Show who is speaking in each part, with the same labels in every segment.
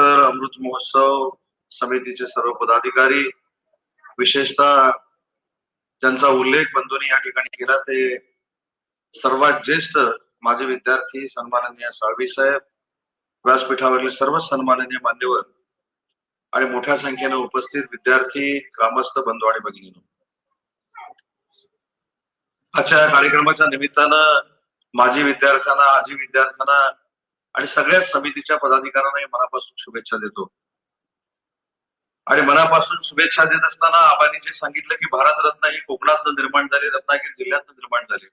Speaker 1: उत्तर अमृत महोत्सव समितीचे सर्व पदाधिकारी विशेषतः ज्यांचा उल्लेख बंधूंनी या ठिकाणी केला ते सर्वात ज्येष्ठ माझे विद्यार्थी सन्माननीय साळवी साहेब व्यासपीठावरील सर्व सन्माननीय मान्यवर आणि मोठ्या संख्येने उपस्थित विद्यार्थी ग्रामस्थ बंधू आणि भगिनी आजच्या कार्यक्रमाच्या निमित्तानं माजी विद्यार्थ्यांना आजी विद्यार्थ्यांना आणि सगळ्या समितीच्या पदाधिकाऱ्यांना मनापासून शुभेच्छा देतो. आणि मनापासून शुभेच्छा देत असताना आबांनी जे सांगितलं की भारतरत्न ही कोकणात निर्माण झाली रत्नागिरी जिल्ह्यात निर्माण झाली.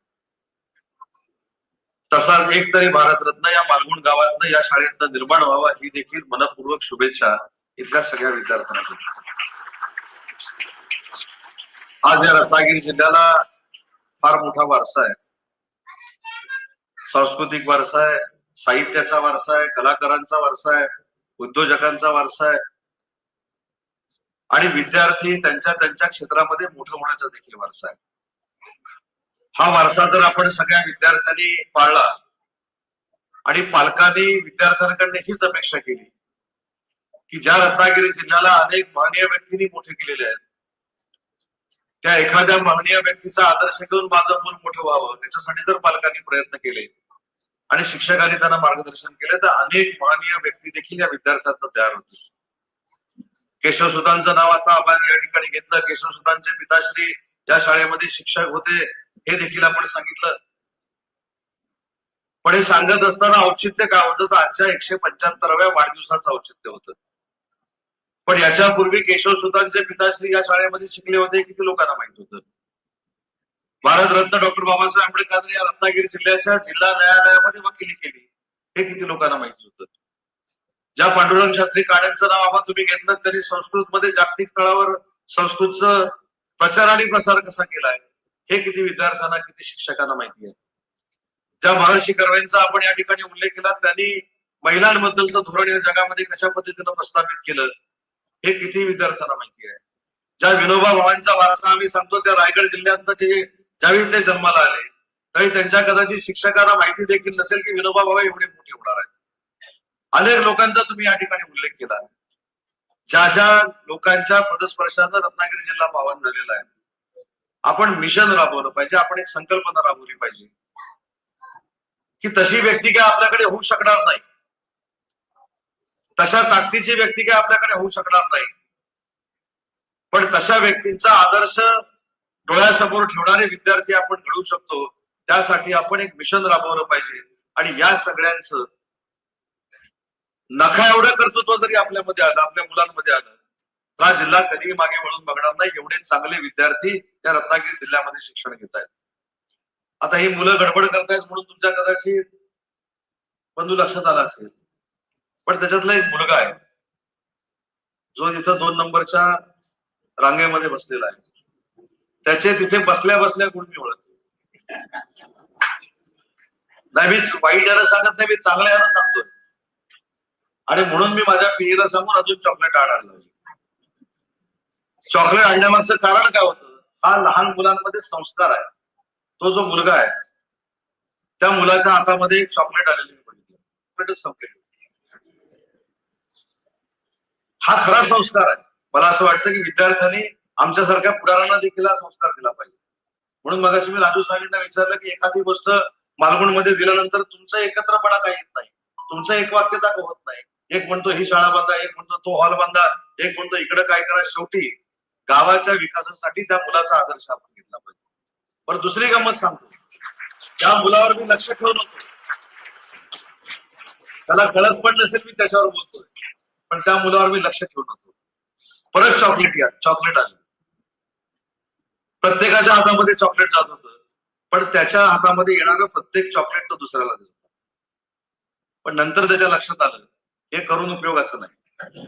Speaker 1: तसाच एक तरी भारतरत्न या मालगुण गावातनं या शाळेतनं निर्माण व्हावा ही देखील मनपूर्वक शुभेच्छा इथल्या सगळ्या विद्यार्थ्यांना. आज या रत्नागिरी जिल्ह्याला फार मोठा वारसा आहे. सांस्कृतिक वारसा आहे. साहित्याचा वारसा आहे कलाकारांचा वारसा आहे उद्योजकांचा वारसा आहे. आणि विद्यार्थी त्यांच्या त्यांच्या क्षेत्रामध्ये मोठं होण्याचा देखील वारसा आहे. हा वारसा जर आपण सगळ्या विद्यार्थ्यांनी पाळला आणि पालकांनी विद्यार्थ्यांकडे हीच अपेक्षा केली की ज्या रत्नागिरी जिल्ह्याला अनेक महनीय व्यक्तींनी मोठे केलेले आहेत त्या एखाद्या महनीय व्यक्तीचा आदर्श घेऊन माझं मूल मोठं व्हावं त्याच्यासाठी जर पालकांनी प्रयत्न केले आणि शिक्षकांनी त्यांना मार्गदर्शन केले तर अनेक महनीय व्यक्ती देखील या विद्यार्थ्यांना तयार होतील. केशवसुतांचं नाव आता आपण या ठिकाणी घेतलं. केशव सुतांचे पिताश्री या शाळेमध्ये शिक्षक होते हे देखील आपण सांगितलं. पण हे सांगत असताना औचित्य काय होतं? तर आजच्या एकशे पंच्याहत्तराव्या वाढदिवसाचं औचित्य होतं. पण याच्यापूर्वी केशवसुतांचे पिताश्री या शाळेमध्ये शिकले होते किती लोकांना माहीत होतं? भारतरत्न डॉक्टर बाबासाहेब आंबेडकर या रत्नागिरी जिल्ह्याच्या जिल्हा न्यायालयामध्ये वकिली केली. हे किती लोकांना माहीत होतं? ज्या पांडुरंग शास्त्री काळ्यांचं नाव आपण तुम्ही घेतलं त्यांनी संस्कृत मध्ये जागतिक स्तरावर संस्कृतचं प्रचार आणि प्रसार कसा केलाय हे किती विद्यार्थ्यांना किती शिक्षकांना माहिती आहे? ज्या महर्षी कर्वेंचा आपण या ठिकाणी उल्लेख केला त्यांनी महिलांबद्दलचं धोरण या जगामध्ये कशा पद्धतीनं प्रस्थापित केलं हे किती विद्यार्थ्यांना माहिती आहे? ज्या विनोबा भावांचा वारसा आम्ही सांगतो त्या रायगड जिल्ह्यात जे ज्यावेळी ते जन्माला आले त्यावेळी त्यांच्या कदाचित शिक्षकांना माहिती देखील नसेल की विनोबा बाबा एवढे मोठे होणार आहेत. अनेक लोकांचा तुम्ही या ठिकाणी उल्लेख केला. ज्या ज्या लोकांच्या पदस्पर्शानं रत्नागिरी जिल्हा पावन झालेला आहे. आपण मिशन राबवलं पाहिजे आपण एक संकल्पना राबवली पाहिजे. की तशी व्यक्ती काय आपल्याकडे होऊ शकणार नाही. तशा ताकदीची व्यक्ती काय आपल्याकडे होऊ शकणार नाही. पण तशा व्यक्तींचा आदर्श डोळ्यासमोर ठेवणारे विद्यार्थी आपण घडू शकतो. त्यासाठी आपण एक मिशन राबवलं पाहिजे. आणि या सगळ्यांचं नखा एवढं कर्तृत्व जरी आपल्यामध्ये आलं आपल्या मुलांमध्ये आलं तर हा जिल्हा कधीही मागे वळून बघणार नाही. एवढे चांगले विद्यार्थी या रत्नागिरी जिल्ह्यामध्ये शिक्षण घेत आहेत. आता ही मुलं गडबड करतायत म्हणून तुमच्या कदाचित बंधू लक्षात आला असेल. पण त्याच्यातला एक मुलगा आहे. जो इथं दोन नंबरच्या रांगेमध्ये बसलेला आहे. त्याचे तिथे बसल्या बसल्या गुण मी ओळखतो. नाही मी वाईट यानं सांगत नाही मी चांगल्या यानं सांगतोय. आणि म्हणून मी माझ्या पिढीला सांगून अजून चॉकलेट आणायला लागली. चॉकलेट आणण्यामागचं कारण काय होतं? हा लहान मुलांमध्ये संस्कार आहे. तो जो मुलगा आहे त्या मुलाच्या हातामध्ये एक चॉकलेट आलेलं मी बघितलं. चॉकलेटच संपले हा खरा संस्कार आहे. मला असं वाटतं की विद्यार्थ्यांनी आमच्यासारख्या पुढाऱ्यांना देखील हा संस्कार दिला पाहिजे. म्हणून मगाशी मी राजू साहेबांना विचारलं की एखादी गोष्ट मालगुणमध्ये दिल्यानंतर तुमचा एकत्रपणा काही येत नाही. तुमचं एक वाक्यता होत नाही. एक म्हणतो ही शाळा बांधा एक म्हणतो तो हॉल बांधा एक म्हणतो इकडे काय करा शेवटी गावाच्या विकासासाठी त्या मुलाचा आदर्श आपण घेतला पाहिजे. पण दुसरी गंमत सांगतो. ज्या मुलावर मी लक्ष ठेवून होतो. त्याला कळत पण नसेल मी त्याच्यावर बोलतोय. पण त्या मुलावर मी लक्ष ठेवून होतो. परत चॉकलेट या चॉकलेट आले. प्रत्येकाच्या हातामध्ये चॉकलेट जात होतं. पण त्याच्या हातामध्ये येणारं प्रत्येक चॉकलेट तो दुसऱ्याला देत होता. पण नंतर त्याच्या लक्षात आलं हे करून उपयोगाचं नाही.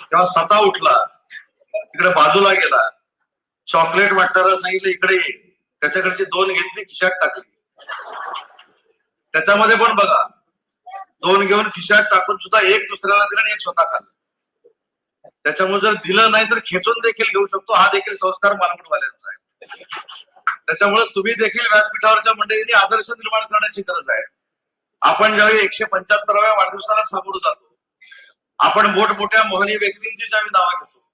Speaker 1: तेव्हा स्वतः उठला तिकडे बाजूला गेला. चॉकलेट वाटणारा सांगितलं इकडे ये. त्याच्याकडची दोन घेतली खिशात टाकली. त्याच्यामध्ये पण बघा दोन घेऊन खिशात टाकून सुद्धा एक दुसऱ्याला दिला आणि एक स्वतः खाल्लं. त्याच्यामुळे जर दिलं नाही तर खेचून देखील घेऊ शकतो. हा देखील संस्कार मालवणवाल्यांचा आहे. त्याच्यामुळे तुम्ही देखील व्यासपीठावरच्या मंडळींनी आदर्श निर्माण करण्याची गरज आहे. आपण ज्यावेळी एकशे पंच्याहत्तराव्या वाढदिवसाला सामोरं जातो आपण मोठमोठ्या मोहनी व्यक्तींची ज्यावेळी नावं घेतो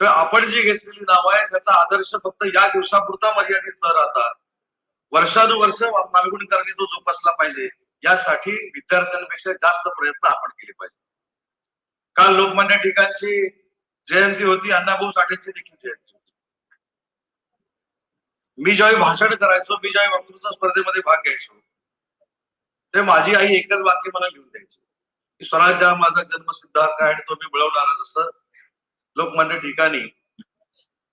Speaker 1: तर आपण जी घेतलेली नावं आहे त्याचा आदर्श फक्त या दिवसापुरता मर्यादित न राहता वर्षानुवर्ष मालगुणकरांनी करणे तो जोपासला पाहिजे. यासाठी विद्यार्थ्यांपेक्षा जास्त प्रयत्न आपण केले पाहिजे. काल लोकमान्य ठिकाणची जयंती होती अण्णाभाऊ साठेंची देखील जयंती होती. मी ज्यावेळी भाषण करायचो मी ज्यावेळी वक्तृत्व स्पर्धेमध्ये भाग घ्यायचो ते माझी आई एकच वाक्य मला लिहून द्यायची. की स्वराज्य हा माझा जन्मसिद्ध हक्क आहे आणि तो मी मिळवणारच असं लोकमान्य ठिकाणी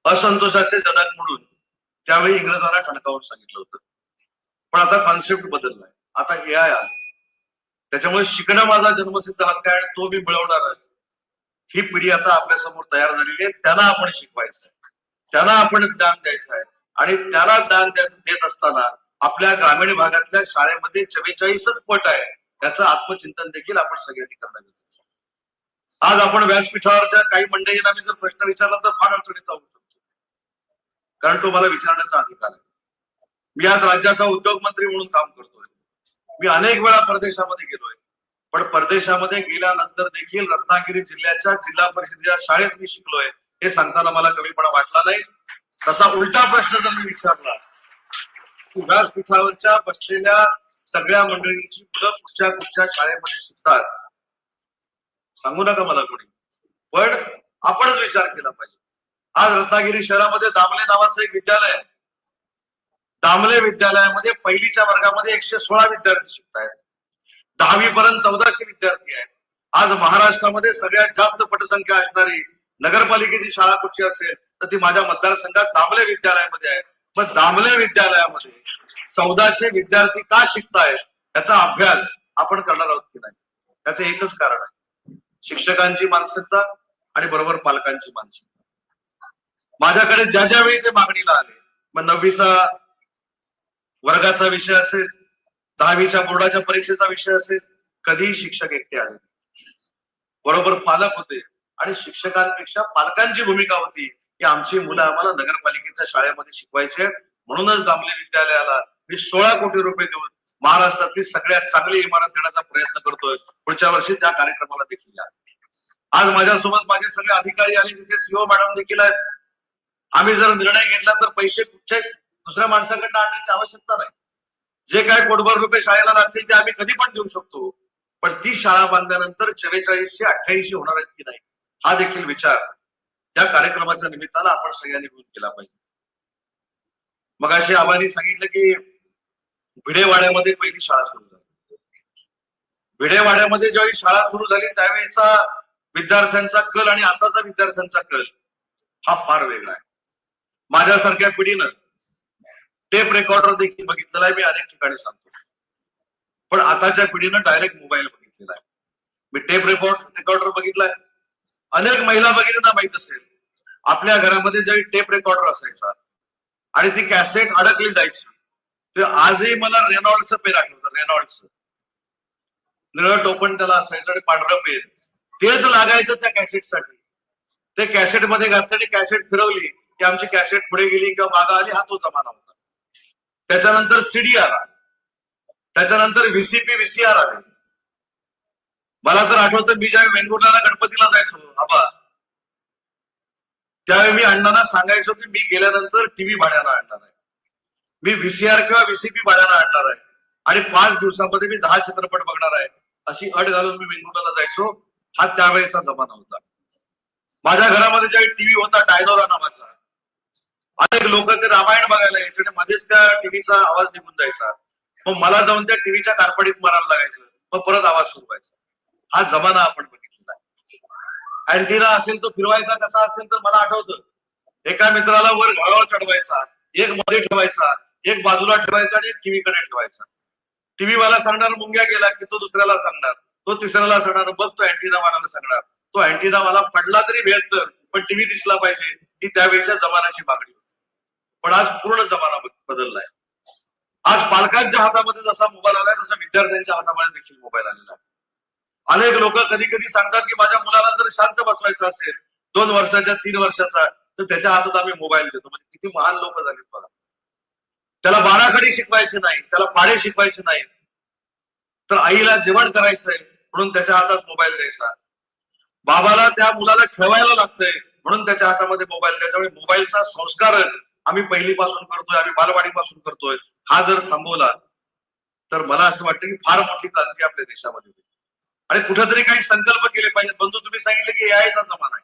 Speaker 1: असंतोषाचे जनक म्हणून त्यावेळी इंग्रजांना ठणकावून सांगितलं होतं. पण आता कॉन्सेप्ट बदललाय. आता ए आय आलं. त्याच्यामुळे शिकणं माझा जन्मसिद्ध हक्क आहे आणि तो मी मिळवणारच ही पिढी आता आपल्यासमोर तयार झालेली आहे. त्यांना आपण शिकवायचं आहे त्यांना आपण दान द्यायचं आहे आणि त्याला दान देत असताना आपल्या ग्रामीण भागातल्या शाळेमध्ये चव्वेचाळीसच पट आहे. त्याचं आत्मचिंतन देखील आपण सगळ्यांनी करणं गरजेचं आज आपण व्यासपीठावरच्या काही मंडळींना मी जर प्रश्न विचारला तर फार अडचणीचा होऊ शकतो. कारण तो मला विचारण्याचा अधिकार आहे. मी आज राज्याचा उद्योग मंत्री म्हणून काम करतोय. मी अनेक वेळा परदेशामध्ये गेलोय. पण परदेशामध्ये गेल्यानंतर देखील रत्नागिरी जिल्ह्याच्या जिल्हा परिषदेच्या शाळेत मी शिकलोय. हे सांगताना मला कमीपणा वाटला नाही. तसा उलटा प्रश्न जर मी विचारला व्यासपीठावरच्या बसलेल्या सगळ्या मंडळींची मुलं कुठच्या कुठच्या शाळेमध्ये शिकतात? सांगू नका मला कोणी. पण आपणच विचार केला पाहिजे. आज रत्नागिरी शहरामध्ये दामले नावाचं एक विद्यालय आहे. दामले विद्यालयामध्ये पहिलीच्या वर्गामध्ये एकशे सोळा विद्यार्थी शिकतायत. दहावी पर्यंत चौदाशे विद्यार्थी आहेत. आज महाराष्ट्रामध्ये सगळ्यात जास्त पटसंख्या असणारी नगरपालिकेची शाळा कुठची असेल तर ती माझ्या मतदारसंघात दामले विद्यालयामध्ये आहे. मग दामले विद्यालयामध्ये चौदाशे विद्यार्थी का शिकतायत याचा अभ्यास आपण करणार आहोत की नाही? त्याचं एकच कारण आहे. शिक्षकांची मानसिकता आणि बरोबर पालकांची मानसिकता. माझ्याकडे ज्या ज्या वेळी ते मागणीला आले मग नववीचा वर्गाचा विषय असेल दहावीच्या बोर्डाच्या परीक्षेचा विषय असेल कधीही शिक्षक एकटे आले बरोबर पालक होते आणि शिक्षकांपेक्षा पालकांची भूमिका होती. की आमची मुलं आम्हाला नगरपालिकेच्या शाळेमध्ये शिकवायची आहेत. म्हणूनच दामले विद्यालयाला मी सोळा कोटी रुपये देऊन महाराष्ट्रातली सगळ्यात चांगली इमारत देण्याचा प्रयत्न करतोय. पुढच्या वर्षी त्या कार्यक्रमाला देखील या. आज माझ्यासोबत माझे सगळे अधिकारी आले तिथे सीओ मॅडम देखील आहेत. आम्ही जर निर्णय घेतला तर पैसे कुठच्या दुसऱ्या माणसाकडनं आणण्याची आवश्यकता नाही. जे काय कोटभर रुपये शाळेला लागतील ते आम्ही कधी पण देऊ शकतो. पण ती शाळा बांधल्यानंतर चव्वेचाळीसशे अठ्ठ्याऐंशी होणार आहेत की नाही हा देखील विचार या कार्यक्रमाच्या निमित्तानं आपण सगळ्यांनी मिळून केला पाहिजे. मग अशी आम्हाला सांगितलं की भिडेवाड्यामध्ये पहिली शाळा सुरू झाली. भिडेवाड्यामध्ये ज्यावेळी शाळा सुरू झाली त्यावेळेचा विद्यार्थ्यांचा कल आणि आताचा विद्यार्थ्यांचा कल हा फार वेगळा आहे. माझ्यासारख्या पिढीनं टेप रेकॉर्डर देखील बघितलेला आहे. मी अनेक ठिकाणी सांगतो. पण आताच्या पिढीनं डायरेक्ट मोबाईल बघितलेला आहे. मी टेप रेकॉर्ड रेकॉर्डर बघितलाय. अनेक महिला भगिनींना माहीत असेल आपल्या घरामध्ये ज्यावेळी टेप रेकॉर्डर असायचा आणि ती कॅसेट अडकली जायची. ते आजही मला रेनॉल्डचं पेन आठवतं रेनॉल्डचं निळं टोपण त्याला असायचं आणि पांढरं पेन तेच लागायचं त्या कॅसेटसाठी ते कॅसेटमध्ये घातलं आणि कॅसेट फिरवली की आमची कॅसेट पुढे गेली किंवा मागं आली हा तो जमाना होता त्याच्यानंतर सीडीआर आले. त्याच्यानंतर व्हीसीपी व्हीसीआर आले. मला तर आठवतं मी ज्यावेळी वेंगुर्ला गणपतीला जायचो आबा त्यावेळी मी अण्णांना सांगायचो की मी गेल्यानंतर टीव्ही भाड्यानं आणणार आहे. मी व्हीसीआर किंवा व्हीसीपी भाड्यानं आणणार आहे. आणि पाच दिवसामध्ये मी दहा चित्रपट बघणार आहे. अशी अट घालून मी वेंगुर्ला जायचो. हा त्यावेळेचा जमाना होता. माझ्या घरामध्ये ज्यावेळी टीव्ही होता डायनोरा नावाचा. अनेक लोक ते रामायण बघायला यायचे आणि मध्येच त्या टीव्हीचा आवाज निघून जायचा. मग मला जाऊन त्या टीव्हीच्या कारपडीत मारायला लागायचं. मग परत आवाज सुरू व्हायचा. हा जमाना आपण बघितलेला आहे. अँटिना असेल तो फिरवायचा कसा असेल तर मला आठवतं. एका मित्राला वर घाळावर चढवायचा एक मध्ये ठेवायचा एक बाजूला ठेवायचा आणि एक टीव्हीकडे ठेवायचा. टीव्ही वाला सांगणार मुंग्या गेला की तो दुसऱ्याला सांगणार. तो तिसऱ्याला सांगणार बघ तो अँटिना सांगणार. तो अँटिना वाला पडला तरी भेद तर पण टीव्ही दिसला पाहिजे ही त्यावेळेच्या जमान्याची मागणी. पण आज पूर्ण जमाना बदललाय. आज पालकांच्या हातामध्ये जसा मोबाईल आलाय तसा विद्यार्थ्यांच्या हातामध्ये देखील मोबाईल आलेला आहे. अनेक लोक कधी कधी सांगतात की माझ्या मुलाला जर शांत बसवायचं असेल दोन वर्षाच्या तीन वर्षाचा तर त्याच्या हातात आम्ही मोबाईल देतो. म्हणजे किती महान लोक झालेत बघा. त्याला बाराखडी शिकवायचे नाही त्याला पाडे शिकवायचे नाही. तर आईला जेवण करायचंय म्हणून त्याच्या हातात मोबाईल द्यायचा. बाबाला त्या मुलाला खेळवायला लागतंय म्हणून त्याच्या हातामध्ये मोबाईल त्याच्यामुळे म्हणजे मोबाईलचा संस्कारच आम्ही पहिलीपासून करतोय आम्ही बालवाडीपासून करतोय. हा जर थांबवला तर मला असं वाटतं की फार मोठी क्रांती आपल्या देशामध्ये होईल. आणि कुठेतरी काही संकल्प केले पाहिजेत. बंधू तुम्ही सांगितले की एआयचा जमाना आहे.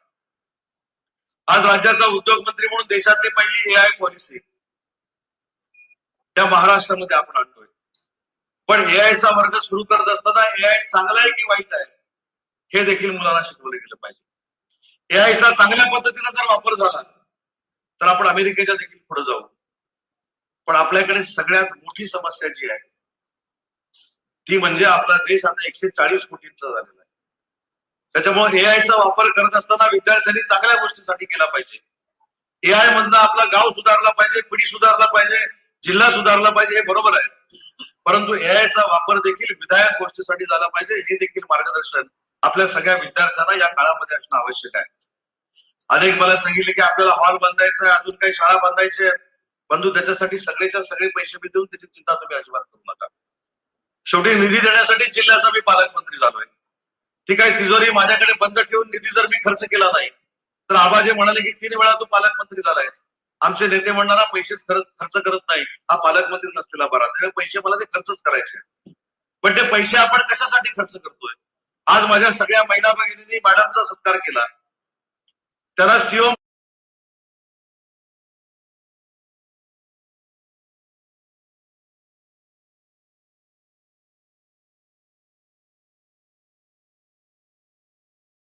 Speaker 1: आज राज्याचा उद्योग मंत्री म्हणून देशातली पहिली एआय पॉलिसी त्या महाराष्ट्रामध्ये आपण आणतोय. पण एआयचा वर्ग सुरू करत असताना एआय चांगला आहे की वाईट आहे हे देखील मुलांना शिकवलं गेलं पाहिजे. एआयचा चांगल्या पद्धतीने जर वापर झाला तर आपण अमेरिकेच्या देखील पुढे जाऊ. पण आपल्याकडे सगळ्यात मोठी समस्या जी आहे ती म्हणजे आपला देश आता एकशे चाळीस कोटींचा झालेला आहे. त्याच्यामुळे एआयचा वापर करत असताना विद्यार्थ्यांनी चांगल्या गोष्टीसाठी केला पाहिजे. एआय मधनं आपला गाव सुधारला पाहिजे पिढी सुधारला पाहिजे जिल्हा सुधारला पाहिजे हे बरोबर आहे. परंतु एआयचा वापर देखील विधायक गोष्टीसाठी झाला पाहिजे हे देखील मार्गदर्शन आपल्या सगळ्या विद्यार्थ्यांना या काळामध्ये असणं आवश्यक आहे. अनेक मला सांगितले की आपल्याला हॉल बांधायचा आहे अजून काही शाळा बांधायच्या आहेत. बंधू त्याच्यासाठी सगळेच्या सगळे पैसे मी देऊन त्याची चिंता तुम्ही अजिबात करू नका. शेवटी निधी देण्यासाठी जिल्ह्याचा मी पालकमंत्री झालोय. ठीक आहे तिजोरी माझ्याकडे बंद ठेवून निधी जर मी खर्च केला नाही तर आबाजी म्हणाले की तीन वेळा तू पालकमंत्री झालाय आमचे नेते म्हणणारा पैसेच खर्च खर्च करत नाही. हा पालकमंत्री नसलेला बरा. त्यामुळे पैसे मला ते खर्चच करायचे पण ते पैसे आपण कशासाठी खर्च करतोय? आज माझ्या सगळ्या महिला भगिनींनी मॅडमचा सत्कार केला. त्यांना सीओ